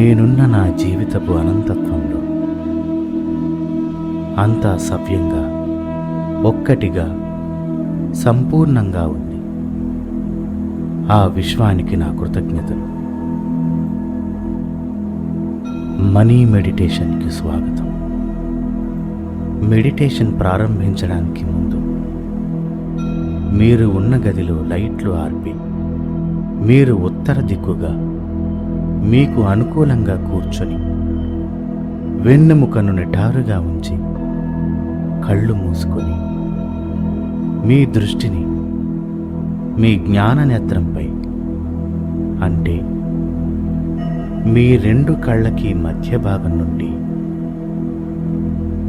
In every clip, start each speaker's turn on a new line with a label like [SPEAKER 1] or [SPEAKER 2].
[SPEAKER 1] నేనున్న నా జీవితపు అనంతత్వంలో. అంతా సవ్యంగా ఒక్కటిగా సంపూర్ణంగా ఉంది. ఆ విశ్వానికి నా కృతజ్ఞతలు. మనీ మెడిటేషన్కి స్వాగతం. మెడిటేషన్ ప్రారంభించడానికి ముందు మీరు ఉన్న గదిలో లైట్లు ఆర్పి మీరు ఉత్తర దిక్కుగా మీకు అనుకూలంగా కూర్చొని వెన్నెముకను నిటారుగా ఉంచి కళ్ళు మూసుకొని మీ దృష్టిని మీ జ్ఞాన నేత్రంపై అంటే మీ రెండు కళ్ళకి మధ్య భాగం నుండి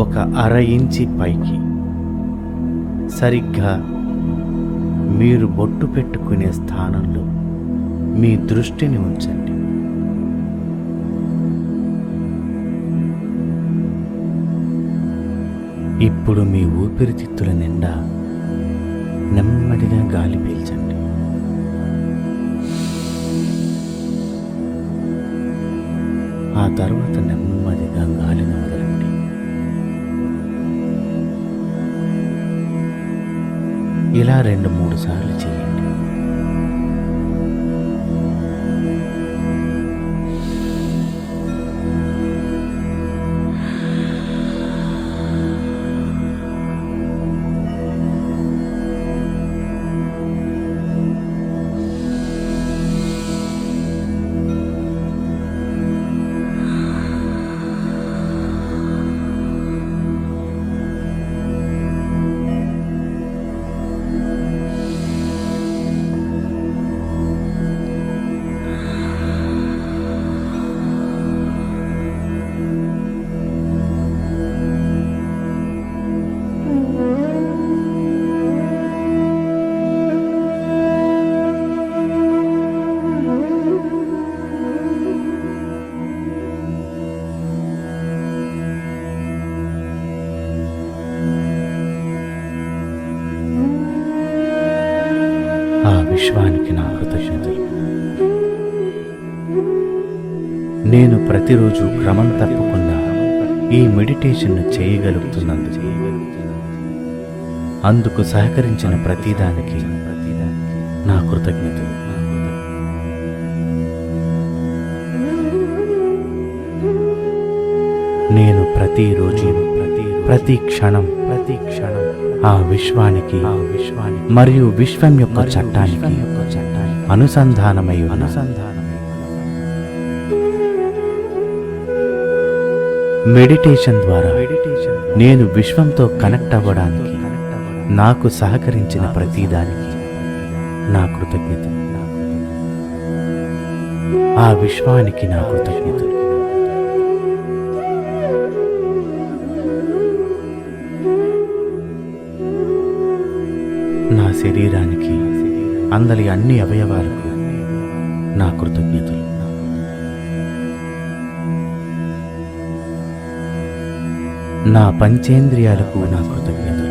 [SPEAKER 1] ఒక అర ఇంచి పైకి సరిగ్గా మీరు బొట్టు పెట్టుకునే స్థానంలో మీ దృష్టిని ఉంచండి. ఇప్పుడు మీ ఊపిరితిత్తుల నిండా నెమ్మదిగా గాలి పీల్చండి. ఆ తర్వాత నెమ్మదిగా గాలిని వదలండి. ఇలా రెండు మూడు సార్లు చేయండి. ప్రతిరోజు క్రమం తప్పకుండా ఈ మెడిటేషన్ను చేయగలుగుతున్నందుకు. అందుకు సహకరించిన ప్రతిదానికి నా కృతజ్ఞతలు. నేను ప్రతిరోజు ప్రతి ప్రతి క్షణం ప్రతి క్షణం ఆ విశ్వానికి ఆ విశ్వానికి మరియు విశ్వం యొక్క చట్టానికి యొక్క చట్టానికి అనుసంధానమై అనుసంధానం మెడిటేషన్ ద్వారా నేను విశ్వంతో కనెక్ట్ అవ్వడానికి నాకు సహకరించిన ప్రతిదానికి నా కృతజ్ఞత. ఆ విశ్వానికి నా కృతజ్ఞతలు నా శరీరానికి అందలి అన్ని అవయవాలకు నా కృతజ్ఞతలు. నా పంచేంద్రియాలకు నా కృతజ్ఞతలు.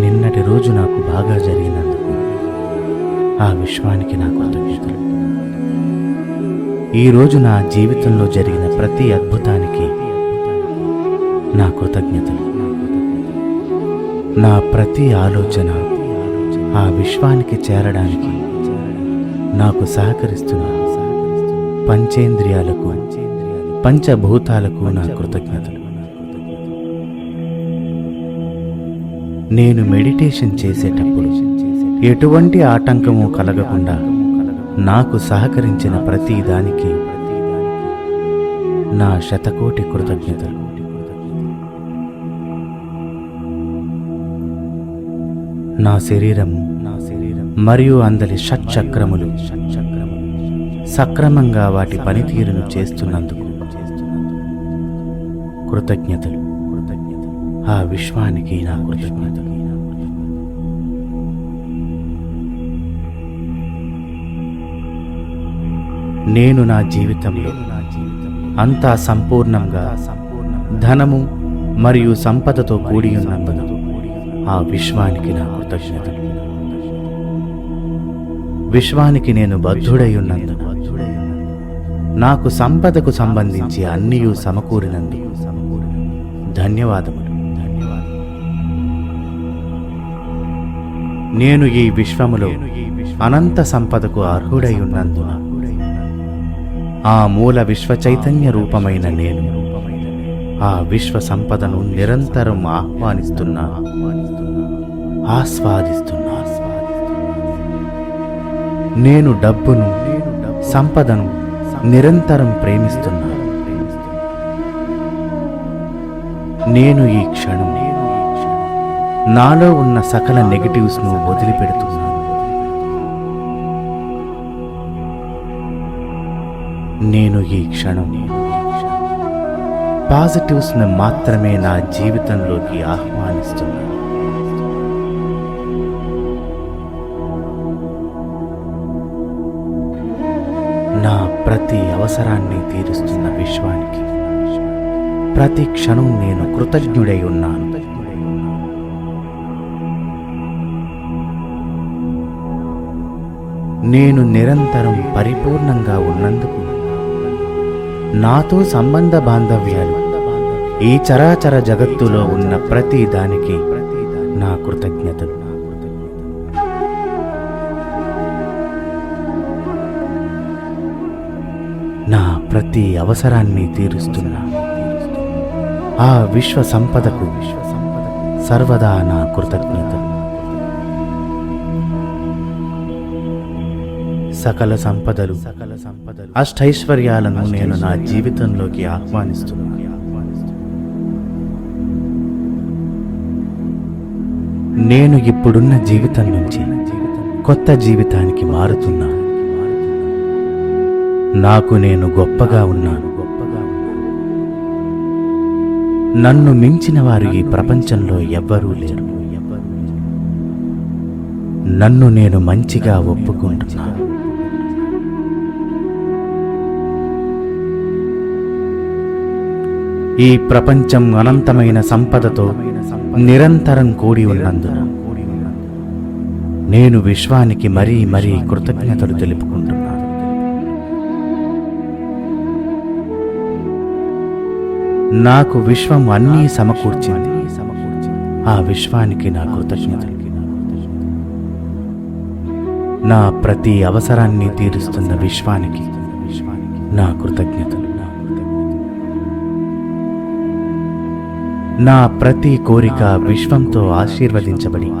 [SPEAKER 1] నిన్నటి రోజు నాకు బాగా జరిగినందుకు ఆ విశ్వానికి నా కృతజ్ఞతలు. ఈ రోజు నా జీవితంలో జరిగిన ప్రతి అద్భుతానికి నా కృతజ్ఞతలు. నా ప్రతి ఆలోచన ఆ విశ్వానికి చేరడానికి నాకు సహకరిస్తున్న పంచేంద్రియాలకు పంచభూతాలకు నా కృతజ్ఞతలు. నేను మెడిటేషన్ చేసేటప్పుడు ఎటువంటి ఆటంకము కలగకుండా నాకు సహకరించిన ప్రతి దానికి నా శతకోటి కృతజ్ఞతలు. నా శరీరం నా శరీరం మరియు అందరి షట్చక్రములు. సక్రమంగా వాటి పనితీరును చేస్తున్నందుకు కృతజ్ఞతలు. కృతజ్ఞతలు ఆ విశ్వానికి నా కృతజ్ఞతలు. నేను నా జీవితంలో అంతా సంపూర్ణంగా ధనము మరియు సంపదతో కూడి ఉన్నందున ఆ విశ్వానికి నా కృతజ్ఞతలు. విశ్వానికి నేను బద్ధుడై ఉన్నందున నాకు సంపదకు సంబంధించి అన్నీ సమకూరినందు. ధన్యవాదములు. నేను ఈ విశ్వములో అనంత సంపదకు అర్హుడై ఉన్నందున ఆ మూల విశ్వ చైతన్య రూపమైన నేను ఆ విశ్వ సంపదను నిరంతరం ఆహ్వానిస్తున్నా. ఆస్వాదిస్తున్నా. నేను డబ్బును సంపదను నిరంతరం ప్రేమిస్తున్నాను నేను ఈ క్షణం నాలో ఉన్న సకల నెగటివ్స్ను వదిలిపెడుతున్నాను నేను ఈ క్షణం పాజిటివ్స్ను మాత్రమే నా జీవితంలోకి ఆహ్వానం అవసరాన్ని తీరుస్తున్న విశ్వానికి. ప్రతి క్షణం నేను కృతజ్ఞుడై ఉన్నాను. నేను నిరంతరం పరిపూర్ణంగా ఉన్నందుకు నాతో సంబంధ బాంధవ్యాలు ఈ చరాచర జగత్తులో ఉన్న ప్రతి దానికి నా కృతజ్ఞతలు. ప్రతి అవసరాన్ని తీరుస్తున్నా ఆ విశ్వ సంపదకు సర్వదా నా కృతజ్ఞత. సకల సంపదలు సకల సంపదలు అష్టైశ్వర్యాలను నేను నా జీవితంలోకి ఆహ్వానిస్తున్నాను నేను ఇప్పుడున్న జీవితం నుంచి కొత్త జీవితానికి మారుతున్నా. నాకు నేను గొప్పగా ఉన్నాను. నన్ను మించిన వారు ఈ ప్రపంచంలో ఎవ్వరూ లేరు. నన్ను నేను మంచిగా ఒప్పుకుంటున్నాను. ఈ ప్రపంచం అనంతమైన సంపదతో నిరంతరం కూడి ఉన్నందున నేను విశ్వానికి మరీ మరీ కృతజ్ఞతలు తెలుపు నాకు విశ్వం అన్నీ సమకూర్చింది. ఆ విశ్వానికి నా కృతజ్ఞతలు. నా ప్రతి అవసరాన్ని తీరుస్తున్న విశ్వానికి నా కృతజ్ఞతలు. నా ప్రతి కోరిక విశ్వంతో ఆశీర్వదించబడి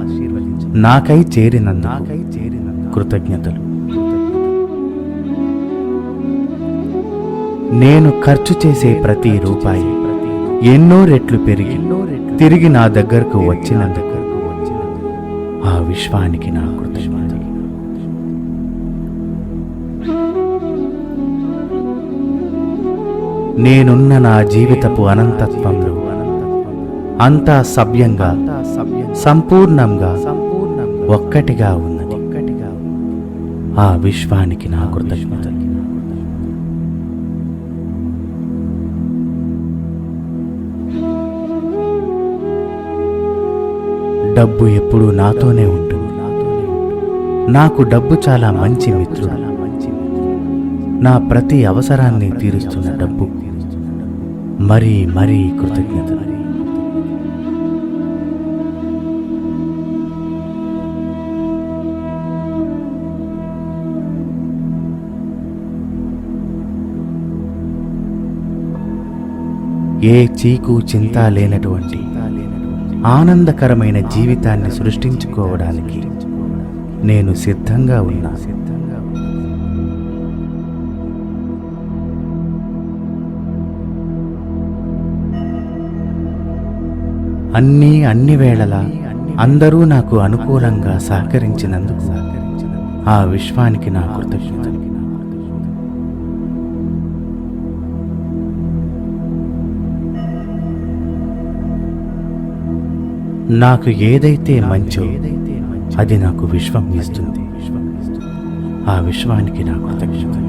[SPEAKER 1] నాకై చేరినందుకు కృతజ్ఞతలు. నేను ఖర్చు చేసే ప్రతి రూపాయి ఎన్నో రెట్లు పెరిగి తిరిగి నా దగ్గరకు వచ్చినందుకు ఆ విశ్వానికి నా కృతజ్ఞతలు. నేనున్న నా జీవితపు అనంతత్వంలో అంతా సభ్యంగా సంపూర్ణంగా ఒక్కటిగా ఉన్నది. ఆ విశ్వానికి నా కృతజ్ఞతలు. డబ్బు ఎప్పుడూ నాతోనే ఉంటుంది నాకు డబ్బు చాలా మంచి మిత్రుడు. నా ప్రతి అవసరాన్ని తీరుస్తున్న డబ్బు. మరీ మరీ కృతజ్ఞత ఏ చీకు చింత లేనటువంటి ఆనందకరమైన జీవితాన్ని సృష్టించుకోవడానికి నేను సిద్ధంగా ఉన్నా. అన్నీ అన్ని వేళలా అందరూ నాకు అనుకూలంగా సహకరించినందుకు ఆ విశ్వానికి నా కృతజ్ఞతలు. నాకు ఏదైతే మంచో అది నాకు విశ్వం ఇస్తుంది. ఆ విశ్వానికి నా కృతజ్ఞతలు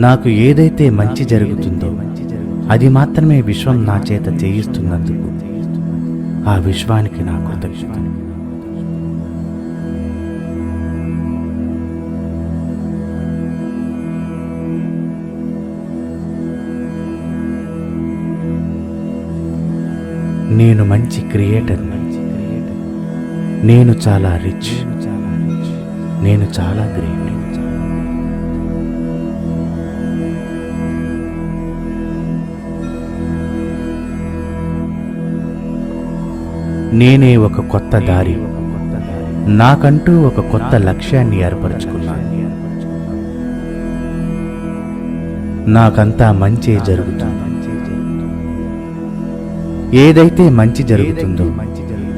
[SPEAKER 1] నాకు ఏదైతే మంచి జరుగుతుందో అది మాత్రమే విశ్వం నా చేత చేయిస్తున్నందుకు ఆ విశ్వానికి నా కృతజ్ఞతలు నేను మంచి క్రియేటర్ నేను చాలా రిచ్ నేను చాలా గ్రేట్ నేనే ఒక కొత్త దారి. నాకంటూ ఒక కొత్త లక్ష్యాన్ని ఏర్పరచుకున్నాను. నాకంతా మంచే జరుగుతుంది. ఏదైతే మంచి జరుగుతుందో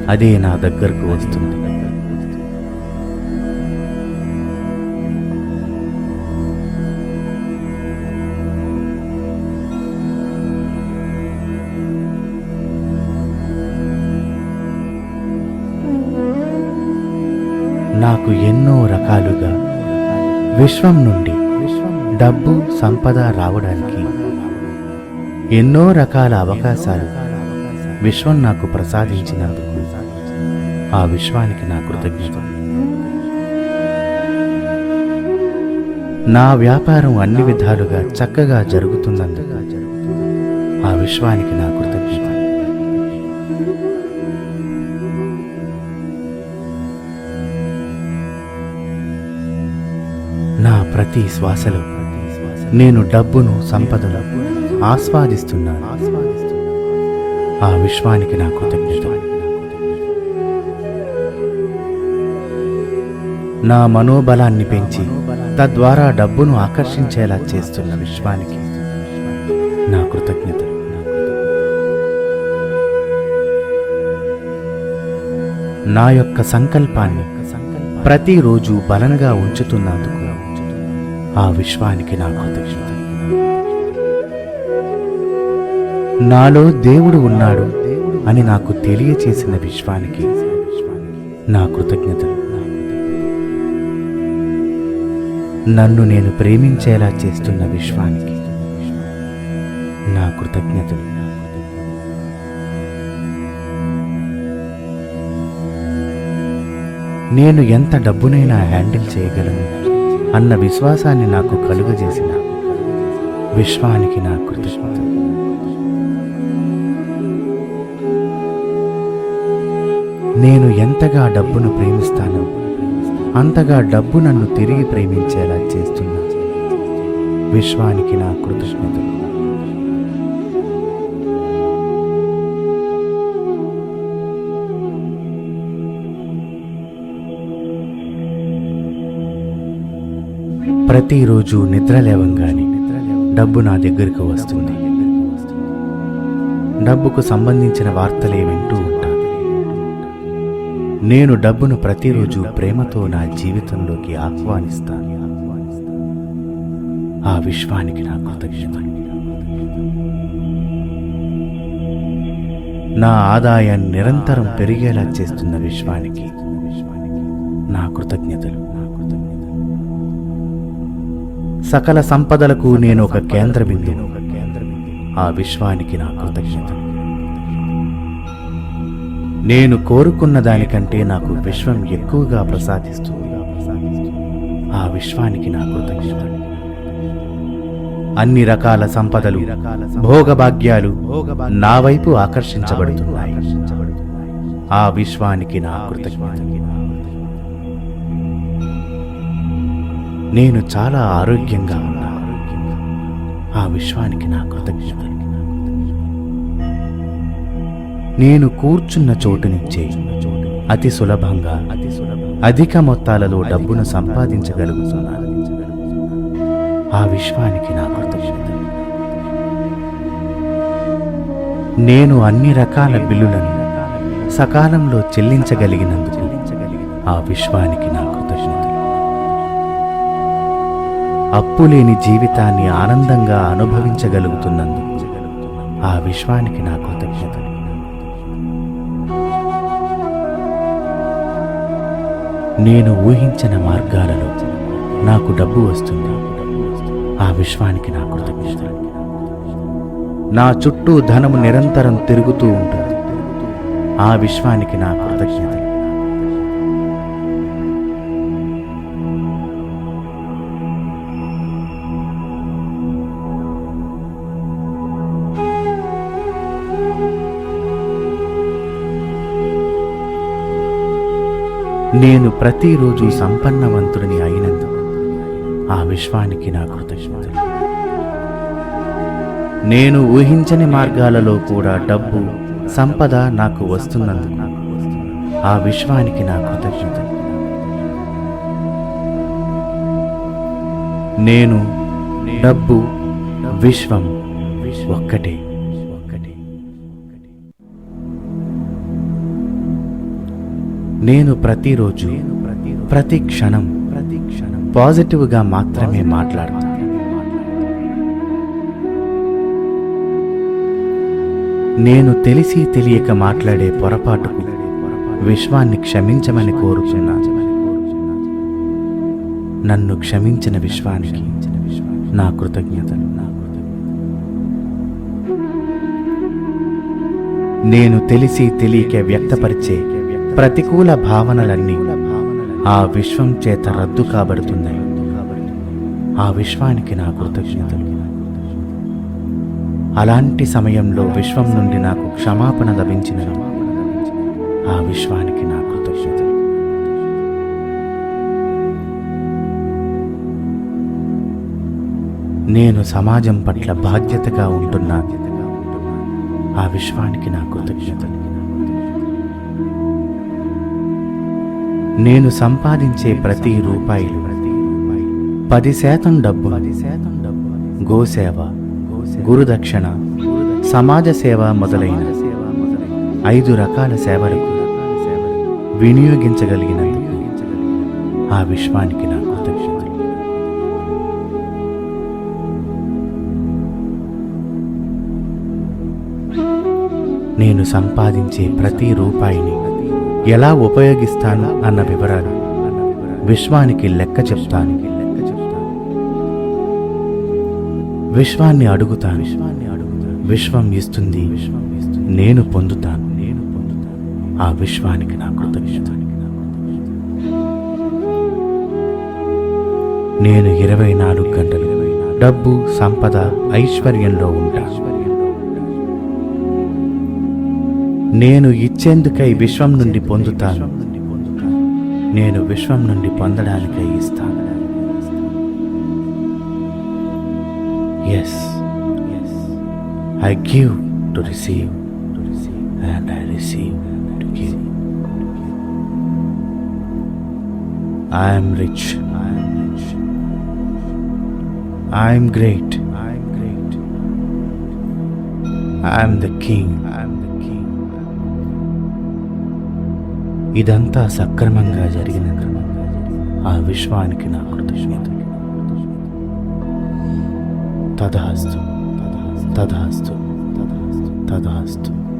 [SPEAKER 1] అదే నా దగ్గరకు వస్తుంది. నాకు ఎన్నో రకాలుగా విశ్వం నుండి డబ్బు సంపద రావడానికి ఎన్నో రకాల అవకాశాలు విశ్వం నాకు ప్రసాదించినందుకు ఆ విశ్వానికి నా కృతజ్ఞత. నా వ్యాపారం అన్ని విధాలుగా చక్కగా జరుగుతున్నందుకు ఆ విశ్వానికి నా కృతజ్ఞత. నా ప్రతి శ్వాసలో నేను డబ్బును సంపదను ఆస్వాదిస్తున్నాను. ఆ విశ్వానికి నా కృతజ్ఞత. నా మనోబలాన్ని పెంచి తద్వారా డబ్బును ఆకర్షించేలా చేస్తున్న విశ్వానికి నా కృతజ్ఞత. నా యొక్క సంకల్పాన్ని ప్రతిరోజు బలంగా ఉంచుతున్నందుకు ఆ విశ్వానికి నా కృతజ్ఞత. నాలో దేవుడు ఉన్నాడు అని నాకు తెలియచేసిన విశ్వానికి నా కృతజ్ఞత. నన్ను నేను ప్రేమించేలా చేస్తున్న విశ్వానికి నా కృతజ్ఞతలు నేను ఎంత డబ్బునైనా హ్యాండిల్ చేయగలను అన్న విశ్వాసాన్ని నాకు కలుగజేసిన విశ్వానికి నా కృతజ్ఞతలు నేను ఎంతగా డబ్బును ప్రేమిస్తానో అంతగా డబ్బు నన్ను తిరిగి ప్రేమించేలా చేస్తున్నా. విశ్వానికి నా కృతజ్ఞతలు ప్రతిరోజు నిద్ర లేవంగానే డబ్బు నా దగ్గరకు వస్తుంది. డబ్బుకు సంబంధించిన వార్తలే నేను డబ్బును ప్రతిరోజు ప్రేమతో నా జీవితంలోకి ఆహ్వానిస్తాను. ఆ విశ్వానికి నా కృతజ్ఞత. నా ఆదాయాన్ని నిరంతరం పెరిగేలా చేస్తున్న విశ్వానికి నా కృతజ్ఞతలు. సకల సంపదలకు నేను ఒక కేంద్ర బిందువు ఆ విశ్వానికి నా కృతజ్ఞతలు నేను కోరుకున్న దానికంటే నాకు విశ్వం ఎక్కువగా ప్రసాదిస్తుంది ఆ విశ్వానికి నా కృతజ్ఞత అన్ని రకాల సంపదలు భోగభాగ్యాలు నా వైపు ఆకర్షించబడుతున్నాయి. ఆ విశ్వానికి నా కృతజ్ఞత నేను చాలా ఆరోగ్యంగా ఉన్నా. ఆ విశ్వానికి నా కృతజ్ఞతలు. నేను కూర్చున్న చోటు నుంచే అతి సులభంగా అధిక మొత్తాలలో డబ్బును సంపాదించగలుగుతున్నాను ఆ విశ్వానికి నా కృతజ్ఞత. నేను అన్ని రకాల బిల్లులను సకాలంలో చెల్లించగలిగినందుకు ఆ విశ్వానికి నా కృతజ్ఞతలు అప్పులేని జీవితాన్ని ఆనందంగా అనుభవించగలుగుతున్నందుకు ఆ విశ్వానికి నా కృతజ్ఞతలు నేను ఊహించిన మార్గాలలో నాకు డబ్బు వస్తుంది. ఆ విశ్వానికి నా కృతజ్ఞత నా చుట్టూ ధనము నిరంతరం తిరుగుతూ ఉంటుంది. ఆ విశ్వానికి నా కృతజ్ఞత నేను ప్రతిరోజు సంపన్నవంతుడిని అయినందు ఆ విశ్వానికి నా కృతజ్ఞతలు. నేను ఊహించని మార్గాలలో కూడా డబ్బు సంపద నాకు వస్తున్నందుకు ఆ విశ్వానికి నా కృతజ్ఞతలు. నేను డబ్బు విశ్వం ఒక్కటి. నేను ప్రతిరోజు ప్రతి క్షణం ప్రతి క్షణం పాజిటివ్గా మాత్రమే మాట్లాడతాను. నేను తెలిసి తెలియక మాట్లాడే పొరపాటుకు విశ్వాన్ని క్షమించమని కోరుచున్నాను నన్ను క్షమించిన విశ్వానికి నా కృతజ్ఞతలు. నేను తెలిసి తెలియక వ్యక్తపరిచే ప్రతికూల భావనలన్నీ ఆ విశ్వం చేత రద్దు కాబడుతున్నాయి. ఆ విశ్వానికి నా కృతజ్ఞతలు. అలాంటి సమయంలో విశ్వం నుండి నాకు క్షమాపణ లభించిన ఆ విశ్వానికి నా కృతజ్ఞతలు. నేను సమాజం పట్ల బాధ్యతగా ఉంటున్నా. ఆ విశ్వానికి నా కృతజ్ఞతలు. నేను సంపాదించే ప్రతి రూపాయిలు. పది శాతం డబ్బు. పది శాతం డబ్బు గోసేవ. గురుదక్షిణ. సమాజ సేవ మొదలైన ఐదు రకాల సేవలకు వినియోగించగలిగినందుకు ఆ విశ్వానికి నా కృతజ్ఞతలు. నేను సంపాదించే ప్రతి రూపాయిని ఎలా ఉపయోగిస్తాను అన్న వివరాలు విశ్వానికి లెక్క చెప్తాను. విశ్వాన్ని అడుగుతాను. విశ్వాన్ని అడుగుతాను విశ్వం ఇస్తుంది. విశ్వం ఇస్తుంది నేను పొందుతాను. నేను పొందుతాను ఆ విశ్వానికి నా కృతజ్ఞతలు నేను ఇరవై నాలుగు గంటలు డబ్బు సంపద ఐశ్వర్యంలో ఉంటాను నేను ఇచ్చేందుకై విశ్వం నుండి పొందుతాను. నేను విశ్వం నుండి పొందడానికై ఇస్తాను. Yes I give to receive and I receive to give I'm rich I'm rich I'm great I'm great I'm the king I'm the king ఇదంతా సక్రమంగా జరిగిన ఆ విశ్వానికి నా కృతజ్ఞత. తదాస్తు. తదాస్తు. తదాస్తు. తదాస్తు.